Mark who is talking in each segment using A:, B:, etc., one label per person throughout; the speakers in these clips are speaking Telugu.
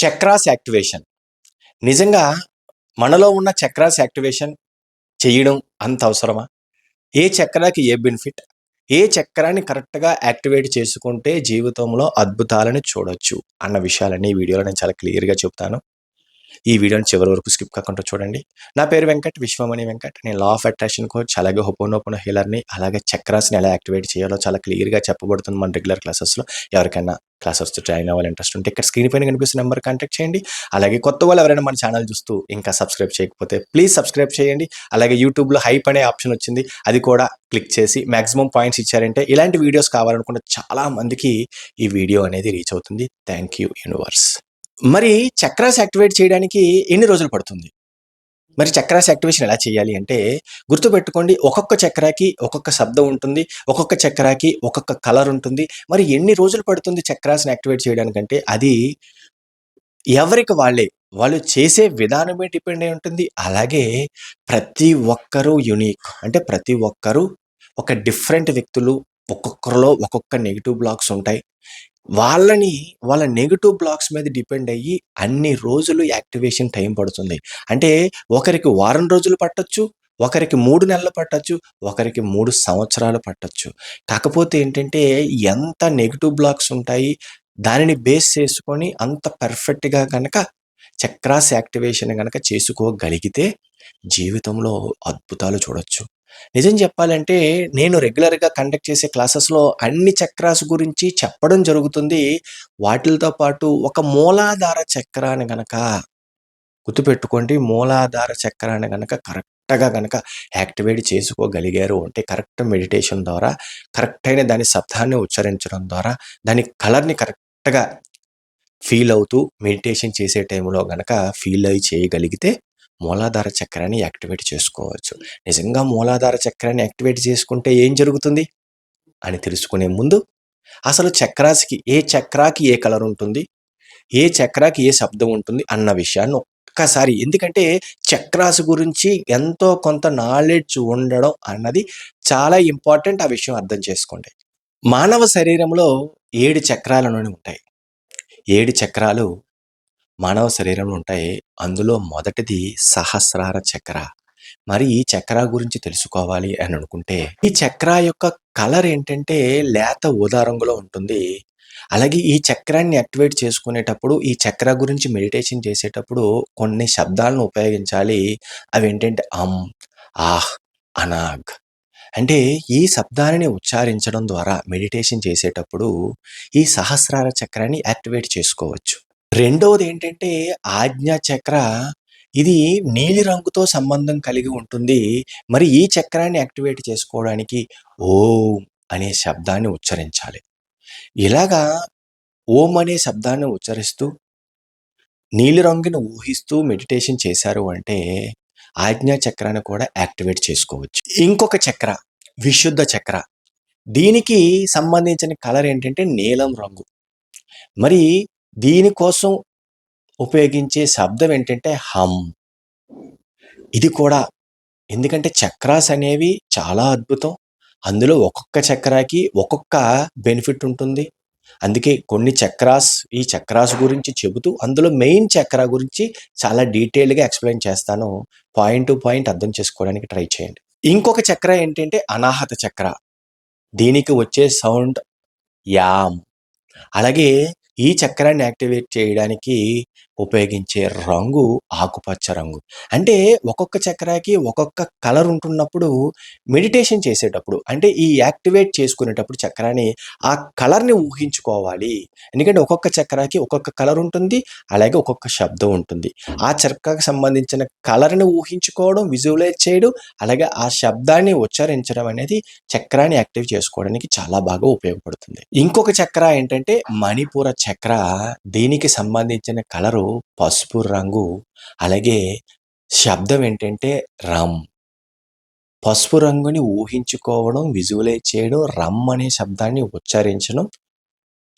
A: Chakras activation. నిజంగా మనలో ఉన్న చక్రాస్ యాక్టివేషన్ చేయడం అంత అవసరమా? ఏ చక్రాకి ఏ బెనిఫిట్? ఏ చక్రాన్ని కరెక్ట్గా యాక్టివేట్ చేసుకుంటే జీవితంలో అద్భుతాలను చూడొచ్చు అన్న విషయాలన్నీ ఈ వీడియోలో నేను చాలా క్లియర్గా చెప్తాను. ఈ వీడియోని చివరి వరకు స్కిప్ కాకుండా చూడండి. నా పేరు వెంకట్ విశ్వమణి వెంకట్. నేను లా ఆఫ్ అట్రాక్షన్ కోచ్ అలాగే హోపోనోపోన హీలర్ని అలాగే చక్రాస్ని ఎలా యాక్టివేట్ చేయాలో చాలా క్లియర్గా చెప్పబడుతుంది మన రెగ్యులర్ క్లాసెస్లో. ఎవరికైనా క్లాసెస్ జాయిన్ అవ్వాలి ఇంట్రెస్ట్ ఉంటే ఇక్కడ స్క్రీన్ పైన కనిపిస్తున్న నెంబర్ కాంటాక్ట్ చేయండి. అలాగే కొత్త వాళ్ళు ఎవరైనా మన ఛానల్ చూస్తూ ఇంకా సబ్స్క్రైబ్ చేయకపోతే ప్లీజ్ సబ్స్క్రైబ్ చేయండి. అలాగే యూట్యూబ్లో హైప్ అనే ఆప్షన్ వచ్చింది. అది కూడా క్లిక్ చేసి మాక్సిమం పాయింట్స్ ఇచ్చారంటే ఇలాంటి వీడియోస్ కావాలనుకున్న చాలా మందికి ఈ వీడియో అనేది రీచ్ అవుతుంది. Thank you universe. మరి చక్రాస్ యాక్టివేట్ చేయడానికి ఎన్ని రోజులు పడుతుంది? మరి చక్రాస్ యాక్టివేషన్ ఎలా చేయాలి అంటే గుర్తుపెట్టుకోండి ఒక్కొక్క చక్రాకి ఒక్కొక్క శబ్దం ఉంటుంది ఒక్కొక్క చక్రాకి ఒక్కొక్క కలర్ ఉంటుంది. మరి ఎన్ని రోజులు పడుతుంది చక్రాస్ని యాక్టివేట్ చేయడానికంటే అది ఎవరికి వాళ్ళే. వాళ్ళు చేసే విధానమే డిపెండ్ అయి ఉంటుంది. అలాగే ప్రతి ఒక్కరూ యునీక్. అంటే ప్రతి ఒక్కరూ ఒక డిఫరెంట్ వ్యక్తులు ఒక్కొక్కరిలో ఒక్కొక్క నెగిటివ్ బ్లాక్స్ ఉంటాయి. వాళ్ళని వాళ్ళ నెగిటివ్ బ్లాక్స్ మీద డిపెండ్ అయ్యి అన్ని రోజులు యాక్టివేషన్ టైం పడుతుంది. అంటే ఒకరికి వారం రోజులు పట్టొచ్చు ఒకరికి మూడు నెలలు పట్టొచ్చు ఒకరికి మూడు సంవత్సరాలు పట్టొచ్చు. కాకపోతే ఏంటంటే ఎంత నెగిటివ్ బ్లాక్స్ ఉంటాయి దానిని బేస్ చేసుకొని అంత పర్ఫెక్ట్గా కనుక చక్రాస్ యాక్టివేషన్ కనుక చేసుకోగలిగితే జీవితంలో అద్భుతాలు చూడొచ్చు. నిజం చెప్పాలంటే నేను రెగ్యులర్గా కండక్ట్ చేసే క్లాసెస్లో అన్ని చక్రాస్ గురించి చెప్పడం జరుగుతుంది. వాటితో పాటు ఒక మూలాధార చక్రాన్ని గనక గుర్తుపెట్టుకోండి. మూలాధార చక్రాన్ని గనక కరెక్ట్గా గనక యాక్టివేట్ చేసుకోగలిగారు అంటే కరెక్ట్ మెడిటేషన్ ద్వారా కరెక్ట్ అయిన దాని శబ్దాన్ని ఉచ్చరించడం ద్వారా దాని కలర్ని కరెక్ట్గా ఫీల్ అవుతూ మెడిటేషన్ చేసే టైంలో గనక ఫీల్ అయి చేయగలిగితే మూలాధార చక్రాన్ని యాక్టివేట్ చేసుకోవచ్చు. నిజంగా మూలాధార చక్రాన్ని యాక్టివేట్ చేసుకుంటే ఏం జరుగుతుంది? అని తెలుసుకునే ముందు అసలు చక్రాస్కి ఏ చక్రాకి ఏ కలర్ ఉంటుంది? ఏ చక్రాకి ఏ శబ్దం ఉంటుంది? అన్న విషయాన్ని ఒక్కసారి ఎందుకంటే చక్రాస్ గురించి ఎంతో కొంత నాలెడ్జ్ ఉండడం అన్నది చాలా ఇంపార్టెంట్ ఆ విషయం అర్థం చేసుకోండి. మానవ శరీరంలో ఏడు చక్రాలలోనే ఉంటాయి. ఏడు చక్రాలు మానవ శరీరంలో ఉంటాయి. అందులో మొదటిది సహస్రార చక్ర. మరి ఈ చక్ర గురించి తెలుసుకోవాలి అని అనుకుంటే ఈ చక్ర యొక్క కలర్ ఏంటంటే లేత ఊదా రంగులో ఉంటుంది. అలాగే ఈ చక్రాన్ని యాక్టివేట్ చేసుకునేటప్పుడు ఈ చక్ర గురించి మెడిటేషన్ చేసేటప్పుడు కొన్ని శబ్దాలను ఉపయోగించాలి. అవి ఏంటంటే అమ్ ఆహ్ అనాగ్. అంటే ఈ శబ్దాలని ఉచ్చారించడం ద్వారా మెడిటేషన్ చేసేటప్పుడు ఈ సహస్రార చక్రాన్ని యాక్టివేట్ చేసుకోవచ్చు. రెండవది ఏంటంటే ఆజ్ఞా చక్ర. ఇది నీలిరంగుతో సంబంధం కలిగి ఉంటుంది. మరి ఈ చక్రాన్ని యాక్టివేట్ చేసుకోవడానికి ఓం అనే శబ్దాన్ని ఉచ్చరించాలి. ఇలాగా ఓం అనే శబ్దాన్ని ఉచ్చరిస్తూ నీలిరంగుని ఊహిస్తూ మెడిటేషన్ చేశారు అంటే ఆజ్ఞా చక్రాన్ని కూడా యాక్టివేట్ చేసుకోవచ్చు. ఇంకొక చక్ర విశుద్ధ చక్ర. దీనికి సంబంధించిన కలర్ ఏంటంటే నీలం రంగు. మరి దీనికోసం ఉపయోగించే శబ్దం ఏంటంటే హమ్. ఇది కూడా. ఎందుకంటే చక్రాస్ అనేవి చాలా అద్భుతం. అందులో ఒక్కొక్క చక్రాకి ఒక్కొక్క బెనిఫిట్ ఉంటుంది. అందుకే కొన్ని చక్రాస్ ఈ చక్రాస్ గురించి చెబుతూ అందులో మెయిన్ చక్ర గురించి చాలా డీటెయిల్గా ఎక్స్ప్లెయిన్ చేస్తాను. పాయింట్ టు పాయింట్ అర్థం చేసుకోవడానికి ట్రై చేయండి. ఇంకొక చక్ర ఏంటంటే అనాహత చక్ర. దీనికి వచ్చే సౌండ్ యామ్. అలాగే ఈ చక్రాన్ని యాక్టివేట్ చేయడానికి ఉపయోగించే రంగు ఆకుపచ్చ రంగు. అంటే ఒక్కొక్క చక్రాకి ఒక్కొక్క కలర్ ఉంటున్నప్పుడు మెడిటేషన్ చేసేటప్పుడు అంటే ఈ యాక్టివేట్ చేసుకునేటప్పుడు చక్రాన్ని ఆ కలర్ని ఊహించుకోవాలి. ఎందుకంటే ఒక్కొక్క చక్రాకి ఒక్కొక్క కలర్ ఉంటుంది అలాగే ఒక్కొక్క శబ్దం ఉంటుంది. ఆ చక్రాకి సంబంధించిన కలర్ని ఊహించుకోవడం విజువలైజ్ చేయడం అలాగే ఆ శబ్దాన్ని ఉచ్చరించడం అనేది చక్రాన్ని యాక్టివ్ చేసుకోవడానికి చాలా బాగా ఉపయోగపడుతుంది. ఇంకొక చక్ర ఏంటంటే మణిపూర చక్ర. దీనికి సంబంధించిన కలరు పసుపు రంగు అలాగే శబ్దం ఏంటంటే రమ్. పసుపు రంగుని ఊహించుకోవడం విజువలైజ్ చేయడం రమ్ అనే శబ్దాన్ని ఉచ్చరించడం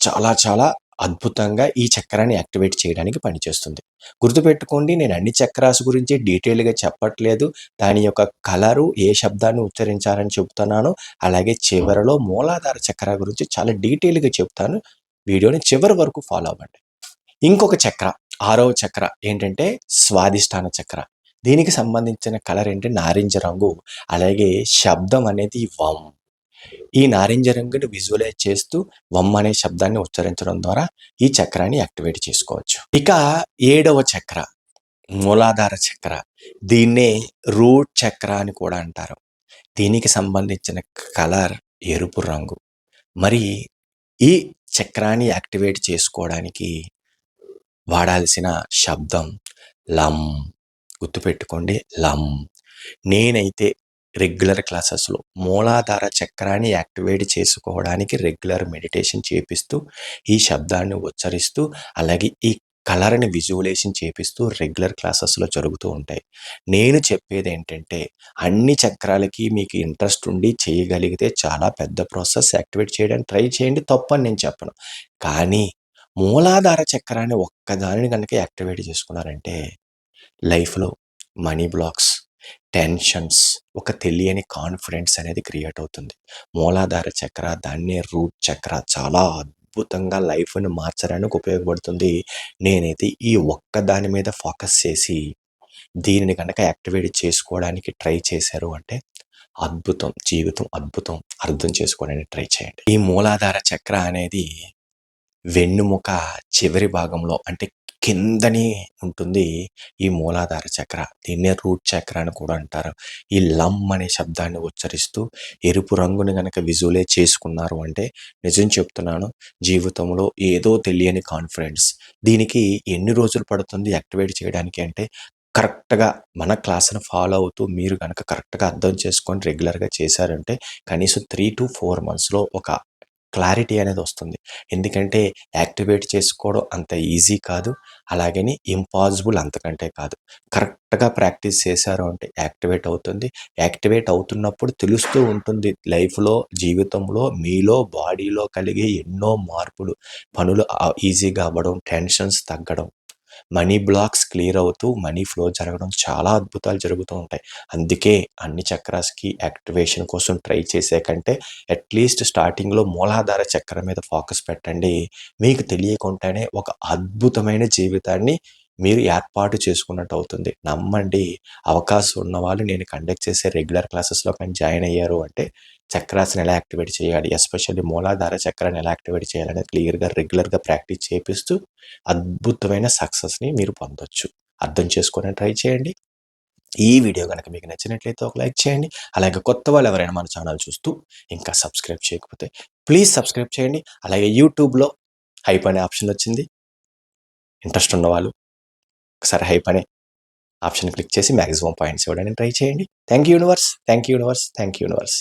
A: చాలా చాలా అద్భుతంగా ఈ చక్రాన్ని యాక్టివేట్ చేయడానికి పనిచేస్తుంది. గుర్తుపెట్టుకోండి నేను అన్ని చక్రాస్ గురించి డీటెయిల్గా చెప్పట్లేదు. దాని యొక్క కలరు ఏ శబ్దాన్ని ఉచ్చరించాలని చెబుతున్నాను అలాగే చివరిలో మూలాధార చక్ర గురించి చాలా డీటెయిల్గా చెప్తాను. వీడియోని చివరి వరకు ఫాలో అవ్వండి. ఇంకొక చక్ర. ఆరవ చక్ర ఏంటంటే స్వాదిష్టాన చక్ర. దీనికి సంబంధించిన కలర్ ఏంటి? నారింజ రంగు. అలాగే శబ్దం అనేది వమ్. ఈ నారింజ రంగుని విజువలైజ్ చేస్తూ వమ్ అనే శబ్దాన్ని ఉచ్చరించడం ద్వారా ఈ చక్రాన్ని యాక్టివేట్ చేసుకోవచ్చు. ఇక ఏడవ చక్ర మూలాధార చక్ర. దీన్నే రూట్ చక్ర అని కూడా అంటారు. దీనికి సంబంధించిన కలర్ ఎరుపు రంగు. మరి ఈ చక్రాన్ని యాక్టివేట్ చేసుకోవడానికి వాడాల్సిన శబ్దం లం. గుర్తుపెట్టుకోండి లం. నేనైతే రెగ్యులర్ క్లాసెస్లో మూలాధార చక్రాన్ని యాక్టివేట్ చేసుకోవడానికి రెగ్యులర్ మెడిటేషన్ చేపిస్తూ ఈ శబ్దాన్ని ఉచ్చరిస్తూ అలాగే ఈ కలర్ని విజువలేషన్ చేపిస్తూ రెగ్యులర్ క్లాసెస్లో జరుగుతూ ఉంటాయి. నేను చెప్పేది ఏంటంటే అన్ని చక్రాలకి మీకు ఇంట్రెస్ట్ ఉండి చేయగలిగితే చాలా పెద్ద ప్రాసెస్ యాక్టివేట్ చేయడానికి ట్రై చేయండి తప్పని నేను చెప్పను. కానీ మూలాధార చక్రాన్ని ఒక్కదానిని కనుక యాక్టివేట్ చేసుకున్నారంటే లైఫ్లో మనీ బ్లాక్స్ టెన్షన్స్ ఒక తెలియని కాన్ఫిడెన్స్ అనేది క్రియేట్ అవుతుంది. మూలాధార చక్ర దాన్నే రూట్ చక్ర చాలా అద్భుతంగా లైఫ్ని మార్చడానికి ఉపయోగపడుతుంది. నేనైతే ఈ ఒక్క దాని మీద ఫోకస్ చేసి దీనిని కనుక యాక్టివేట్ చేసుకోవడానికి ట్రై చేశారు అంటే అద్భుతం జీవితం అద్భుతం అర్థం చేసుకోవడానికి ట్రై చేయండి. ఈ మూలాధార చక్ర అనేది వెన్నుముక చివరి భాగంలో అంటే కిందని ఉంటుంది ఈ మూలాధార చక్ర. దీన్నే రూట్ చక్ర అని కూడా అంటారు. ఈ లమ్ అనే శబ్దాన్ని ఉచ్చరిస్తూ ఎరుపు రంగుని గనక విజువలే చేసుకున్నారు అంటే నిజం చెప్తున్నాను జీవితంలో ఏదో తెలియని కాన్ఫిడెన్స్. దీనికి ఎన్ని రోజులు పడుతుంది యాక్టివేట్ చేయడానికి అంటే కరెక్ట్గా మన క్లాస్ని ఫాలో అవుతూ మీరు కనుక కరెక్ట్గా అర్థం చేసుకొని రెగ్యులర్గా చేశారంటే కనీసం త్రీ టు ఫోర్ మంత్స్లో ఒక క్లారిటీ అనేది వస్తుంది. ఎందుకంటే యాక్టివేట్ చేసుకోవడం అంత ఈజీ కాదు. అలాగని ఇంపాసిబుల్ అంతకంటే కాదు. కరెక్ట్గా ప్రాక్టీస్ చేశారు అంటే యాక్టివేట్ అవుతుంది. యాక్టివేట్ అవుతున్నప్పుడు తెలుస్తూ ఉంటుంది లైఫ్లో జీవితంలో మీలో బాడీలో కలిగే ఎన్నో మార్పులు. పనులు ఈజీగా అవ్వడం టెన్షన్స్ తగ్గడం. మనీ బ్లాక్స్ క్లియర్ అవుతూ మనీ ఫ్లో జరగడం చాలా అద్భుతాలు జరుగుతూ ఉంటాయి. అందుకే అన్ని చక్రాస్కి యాక్టివేషన్ కోసం ట్రై చేసే కంటే అట్లీస్ట్ స్టార్టింగ్లో మూలాధార చక్రం మీద ఫోకస్ పెట్టండి. మీకు తెలియకుండానే ఒక అద్భుతమైన జీవితాన్ని మీరు ఏర్పాటు చేసుకున్నట్టు అవుతుంది నమ్మండి అవకాశం ఉన్న వాళ్ళు నేను కండక్ట్ చేసే రెగ్యులర్ క్లాసెస్లో కానీ జాయిన్ అయ్యారు అంటే చక్రాస్ని ఎలా యాక్టివేట్ చేయాలి ఎస్పెషల్లీ మూలాధార చక్రాన్ని ఎలా యాక్టివేట్ చేయాలనేది క్లియర్గా రెగ్యులర్గా ప్రాక్టీస్ చేపిస్తూ అద్భుతమైన సక్సెస్ని మీరు పొందొచ్చు. అర్థం చేసుకొని ట్రై చేయండి. ఈ వీడియో కనుక మీకు నచ్చినట్లయితే ఒక లైక్ చేయండి. అలాగే కొత్త వాళ్ళు ఎవరైనా మన ఛానల్ చూస్తూ ఇంకా సబ్స్క్రైబ్ చేయకపోతే ప్లీజ్ సబ్స్క్రైబ్ చేయండి. అలాగే యూట్యూబ్లో హైప్ అనే ఆప్షన్ వచ్చింది. ఇంట్రెస్ట్ ఉన్నవాళ్ళు ఒకసారి హైప్ అనే ఆప్షన్ క్లిక్ చేసి మ్యాక్సిమం పాయింట్స్ ఇవ్వడానికి ట్రై చేయండి. Thank you universe thank you universe thank you universe.